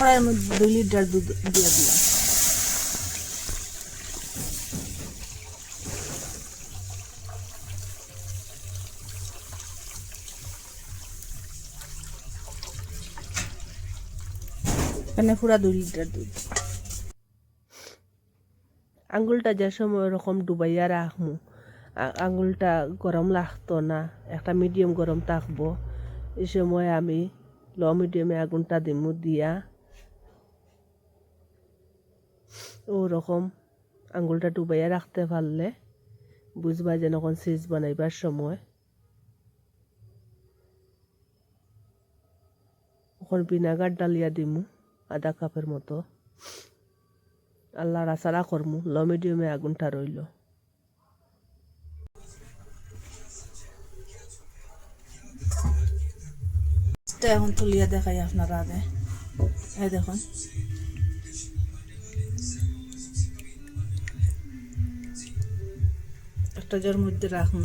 কড়াইয়ের মধ্যে দুই লিটার দুধ দিয়ে দিলাম। এখানে দুই লিটার দুধ। আঙ্গুলটা যে সময় ওরকম ডুবাইয়া রাখমু, আ- আঙ্গুলটা গরম লাগতো না, একটা মিডিয়াম গরম থাকব এই সময় আমি লো মিডিয়ামে আগুনটা দিমু দিয়া ওরকম আঙুলটা ডুবাইয়া রাখতে পারলে বুঝবা যে যখন সিজ বানাইবার সময়। ওখানে ভিনাগার ডালিয়া দিমু, আধা কাপের মতো। আল্লাহ রাসারা করমু লো মিডিয়ামে আগুনটা রইল। এখন তুলিয়া দেখাই আপনারা আগে। এই দেখুন। একটা জোর মধ্যে রাখুন।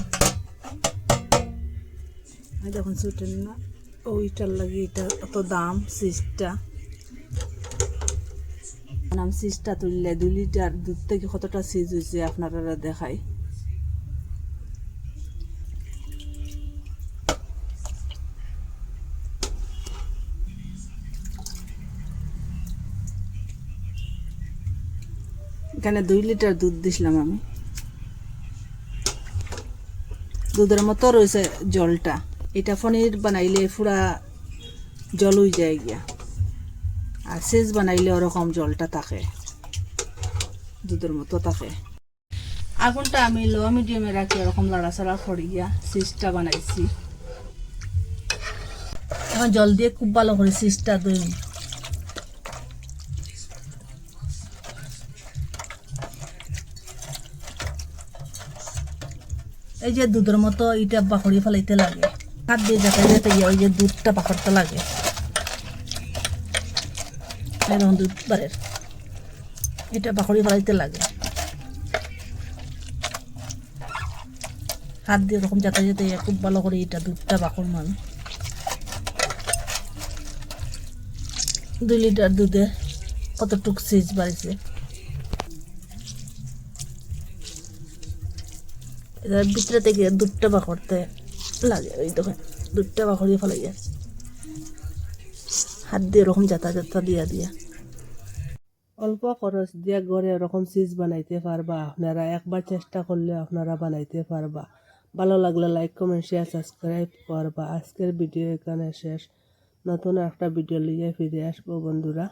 দেখুন ছুটেন না। ওইটার লাগে এটা অত দাম, সিজটা। নাম সিজটা তুললে দুই লিটার দুধ থেকে কতটা সিজ হয়েছে আপনারা দেখাই। এখানে দুই লিটার দুধ দিছিলাম আমি। দুধের মতো রয়েছে জলটা। এটা পনির বানাইলে পুরা জল হয়ে যায় গিয়া। আর সেজ বানাইলে ওরকম জলটা থাকে। দুধের মতো থাকে। আগুনটা আমি লো মিডিয়ামে রাখি, ওরকম লাড়াচাড়া গিয়া, সিজটা বানাইছি। এখন জল দিয়ে খুব ভালো করে সিজটা দিই এই যে দুধের মতো এটা বাকড়ি ফেলাইতে লাগে। হাত দিয়ে যাতে যাতে ইয়ে ওই যে দুধটা বাকড়তে লাগে। এরকম দুধ বারের। এটা বাকড়ি ফেলাইতে লাগে। হাত দিয়ে এরকম যাতে যাতে খুব ভালো করে এটা দুধটা বাকড় মান দুই লিটার দুধে কতটুক সিজ বাড়িছে? ভিতরে থেকে দুধটা বা করতে লাগে, ওই দেখেন দুধটা বা করিয়ে ফেলাই যায় হাত দিয়ে ওরকম যাতা দিয়া দিয়া। অল্প খরচ দিয়ে ঘরে এরকম চিজ বানাইতে পারবা, আপনারা একবার চেষ্টা করলে আপনারা বানাইতে পারবা। ভালো লাগলে লাইক কমেন্ট শেয়ার সাবস্ক্রাইব করবা। আজকের ভিডিও এখানে শেষ। নতুন একটা ভিডিও নিয়ে ফিরে আসব, বন্ধুরা।